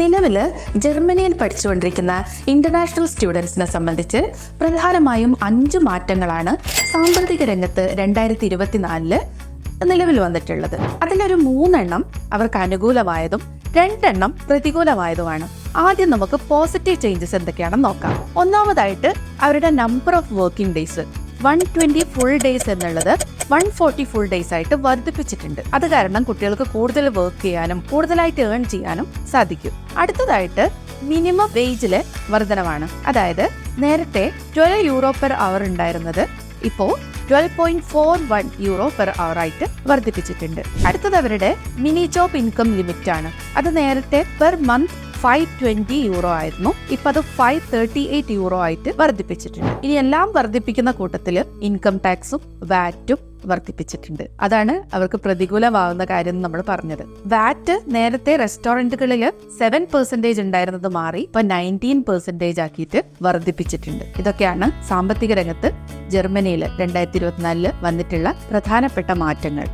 നിലവിൽ ജർമ്മനിയിൽ പഠിച്ചുകൊണ്ടിരിക്കുന്ന ഇന്റർനാഷണൽ സ്റ്റുഡൻസിനെ സംബന്ധിച്ച് പ്രധാനമായും അഞ്ച് മാറ്റങ്ങളാണ് സാമ്പത്തിക രംഗത്ത് രണ്ടായിരത്തി ഇരുപത്തിനാലിൽ നിലവിൽ വന്നിട്ടുള്ളത്. അതിലൊരു മൂന്നെണ്ണം അവർക്ക് അനുകൂലമായതും രണ്ടെണ്ണം പ്രതികൂലമായതുമാണ്. ആദ്യം നമുക്ക് പോസിറ്റീവ് ചേഞ്ചസ് എന്തൊക്കെയാണെന്ന് നോക്കാം. ഒന്നാമതായിട്ട് അവരുടെ number of working days one twenty full days എന്നുള്ളത് വൺ ഫോർട്ടി ഫുൾ ഡേയ്സ് ആയിട്ട് വർദ്ധിപ്പിച്ചിട്ടുണ്ട്. അത് കാരണം കുട്ടികൾക്ക് കൂടുതൽ വർക്ക് ചെയ്യാനും കൂടുതലായിട്ട് ഏൺ ചെയ്യാനും സാധിക്കും. അടുത്തതായിട്ട് മിനിമം വേജിൽ വർധനവാണ്. അതായത് നേരത്തെ ട്വൽവ് യൂറോ പെർ അവർ ഉണ്ടായിരുന്നത് ഇപ്പോൾ twelve point four one euro per hour ആയിട്ട് വർദ്ധിപ്പിച്ചിട്ടുണ്ട്. അടുത്തത് അവരുടെ മിനി ജോബ് ഇൻകം ലിമിറ്റ് ആണ്. അത് നേരത്തെ per month five twenty euro ആയിരുന്നു. ഇപ്പൊ അത് ഫൈവ് തേർട്ടി എയ്റ്റ് യൂറോ ആയിട്ട് വർദ്ധിപ്പിച്ചിട്ടുണ്ട്. ഇനി എല്ലാം വർദ്ധിപ്പിക്കുന്ന കൂട്ടത്തിൽ ഇൻകം ടാക്സും വാറ്റും വർദ്ധിപ്പിച്ചിട്ടുണ്ട്. അതാണ് അവർക്ക് പ്രതികൂലമാവുന്ന കാര്യം എന്ന് നമ്മൾ പറഞ്ഞത്. വാറ്റ് നേരത്തെ റെസ്റ്റോറന്റുകളിൽ സെവൻ പെർസെന്റേജ് ഉണ്ടായിരുന്നത് മാറി ഇപ്പൊ നയന്റീൻ പെർസെന്റേജ് ആക്കിയിട്ട് വർദ്ധിപ്പിച്ചിട്ടുണ്ട്. ഇതൊക്കെയാണ് സാമ്പത്തിക രംഗത്ത് ജർമ്മനിയിൽ രണ്ടായിരത്തി ഇരുപത്തിനാലിൽ വന്നിട്ടുള്ള പ്രധാനപ്പെട്ട മാറ്റങ്ങൾ.